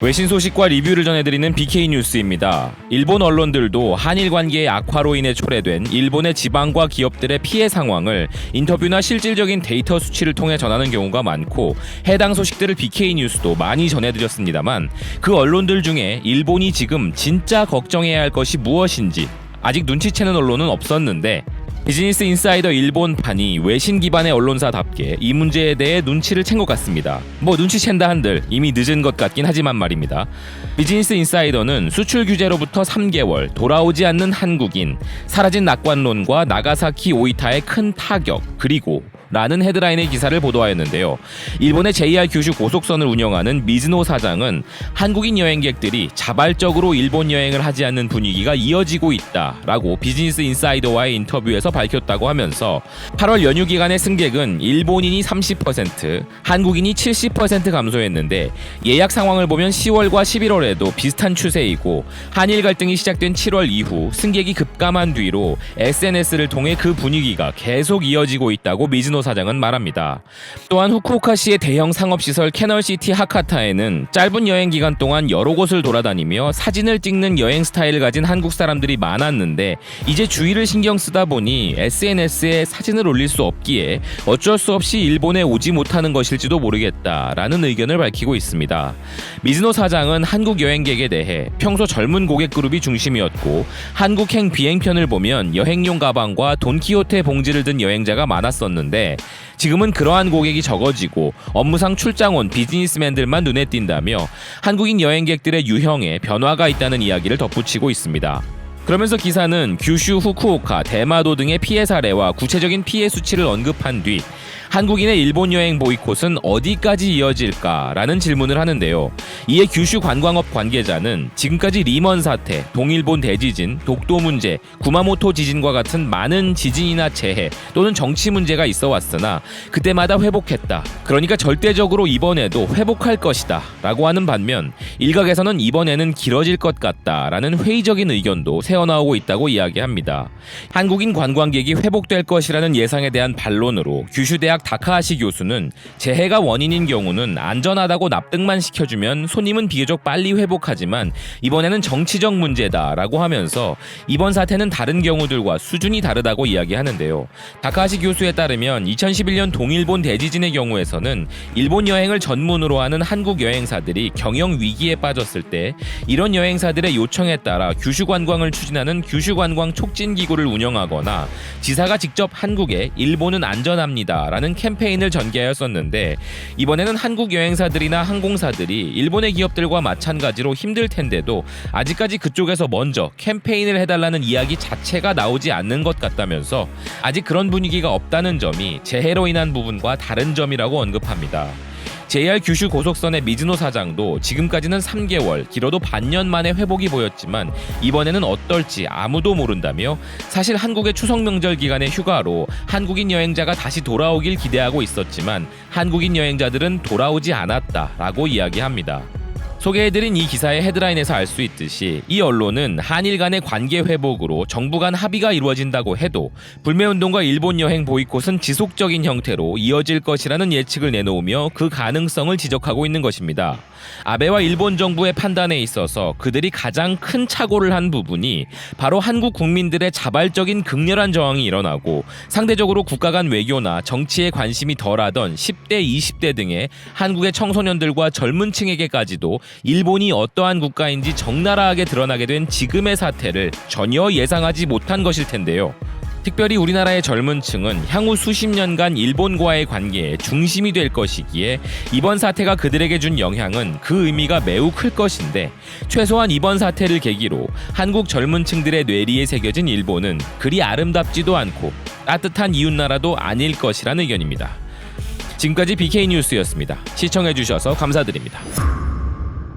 외신 소식과 리뷰를 전해드리는 BK 뉴스입니다. 일본 언론들도 한일 관계의 악화로 인해 초래된 일본의 지방과 기업들의 피해 상황을 인터뷰나 실질적인 데이터 수치를 통해 전하는 경우가 많고 해당 소식들을 BK 뉴스도 많이 전해드렸습니다만 그 언론들 중에 일본이 지금 진짜 걱정해야 할 것이 무엇인지 아직 눈치채는 언론은 없었는데 비즈니스 인사이더 일본판이 외신 기반의 언론사답게 이 문제에 대해 눈치를 챈 것 같습니다. 뭐 눈치챈다 한들 이미 늦은 것 같긴 하지만 말입니다. 비즈니스 인사이더는 수출 규제로부터 3개월 돌아오지 않는 한국인, 사라진 낙관론과 나가사키 오이타의 큰 타격, 그리고 라는 헤드라인의 기사를 보도하였는데요. 일본의 JR 규슈 고속선을 운영하는 미즈노 사장은 한국인 여행객들이 자발적으로 일본 여행을 하지 않는 분위기가 이어지고 있다라고 비즈니스 인사이더와의 인터뷰에서 밝혔다고 하면서 8월 연휴 기간의 승객은 일본인이 30%, 한국인이 70% 감소했는데 예약 상황을 보면 10월과 11월에도 비슷한 추세이고 한일 갈등이 시작된 7월 이후 승객이 급감한 뒤로 SNS를 통해 그 분위기가 계속 이어지고 있다고 미즈노 사장은 말합니다. 또한 후쿠오카시의 대형 상업시설 캐널시티 하카타에는 짧은 여행 기간 동안 여러 곳을 돌아다니며 사진을 찍는 여행 스타일을 가진 한국 사람들이 많았는데 이제 주의를 신경 쓰다 보니 SNS에 사진을 올릴 수 없기에 어쩔 수 없이 일본에 오지 못하는 것일지도 모르겠다라는 의견을 밝히고 있습니다. 미즈노 사장은 한국 여행객에 대해 평소 젊은 고객 그룹이 중심이었고 한국행 비행편을 보면 여행용 가방과 돈키호테 봉지를 든 여행자가 많았었는데 지금은 그러한 고객이 적어지고 업무상 출장 온 비즈니스맨들만 눈에 띈다며 한국인 여행객들의 유형에 변화가 있다는 이야기를 덧붙이고 있습니다. 그러면서 기사는 규슈, 후쿠오카, 대마도 등의 피해 사례와 구체적인 피해 수치를 언급한 뒤 한국인의 일본 여행 보이콧은 어디까지 이어질까라는 질문을 하는데요. 이에 규슈 관광업 관계자는 지금까지 리먼 사태, 동일본 대지진, 독도 문제, 구마모토 지진과 같은 많은 지진이나 재해 또는 정치 문제가 있어 왔으나 그때마다 회복했다. 그러니까 절대적으로 이번에도 회복할 것이다. 라고 하는 반면 일각에서는 이번에는 길어질 것 같다라는 회의적인 의견도 새어나오고 있다고 이야기합니다. 한국인 관광객이 회복될 것이라는 예상에 대한 반론으로 규슈 대학 다카하시 교수는 재해가 원인인 경우는 안전하다고 납득만 시켜주면 손님은 비교적 빨리 회복하지만 이번에는 정치적 문제다라고 하면서 이번 사태는 다른 경우들과 수준이 다르다고 이야기하는데요. 다카하시 교수에 따르면 2011년 동일본 대지진의 경우에서는 일본 여행을 전문으로 하는 한국 여행사들이 경영 위기에 빠졌을 때 이런 여행사들의 요청에 따라 규슈 관광을 추진하는 규슈 관광 촉진 기구를 운영하거나 지사가 직접 한국에 일본은 안전합니다라는 캠페인을 전개하였었는데 이번에는 한국 여행사들이나 항공사들이 일본의 기업들과 마찬가지로 힘들 텐데도 아직까지 그쪽에서 먼저 캠페인을 해달라는 이야기 자체가 나오지 않는 것 같다면서 아직 그런 분위기가 없다는 점이 재해로 인한 부분과 다른 점이라고 언급합니다. JR 규슈 고속선의 미즈노 사장도 지금까지는 3개월, 길어도 반년 만에 회복이 보였지만 이번에는 어떨지 아무도 모른다며 사실 한국의 추석 명절 기간의 휴가로 한국인 여행자가 다시 돌아오길 기대하고 있었지만 한국인 여행자들은 돌아오지 않았다라고 이야기합니다. 소개해드린 이 기사의 헤드라인에서 알 수 있듯이 이 언론은 한일 간의 관계 회복으로 정부 간 합의가 이루어진다고 해도 불매운동과 일본 여행 보이콧은 지속적인 형태로 이어질 것이라는 예측을 내놓으며 그 가능성을 지적하고 있는 것입니다. 아베와 일본 정부의 판단에 있어서 그들이 가장 큰 착오를 한 부분이 바로 한국 국민들의 자발적인 극렬한 저항이 일어나고 상대적으로 국가 간 외교나 정치에 관심이 덜하던 10대, 20대 등의 한국의 청소년들과 젊은 층에게까지도 일본이 어떠한 국가인지 적나라하게 드러나게 된 지금의 사태를 전혀 예상하지 못한 것일 텐데요. 특별히 우리나라의 젊은 층은 향후 수십 년간 일본과의 관계의 중심이 될 것이기에 이번 사태가 그들에게 준 영향은 그 의미가 매우 클 것인데 최소한 이번 사태를 계기로 한국 젊은 층들의 뇌리에 새겨진 일본은 그리 아름답지도 않고 따뜻한 이웃나라도 아닐 것이라는 의견입니다. 지금까지 BK 뉴스였습니다. 시청해주셔서 감사드립니다.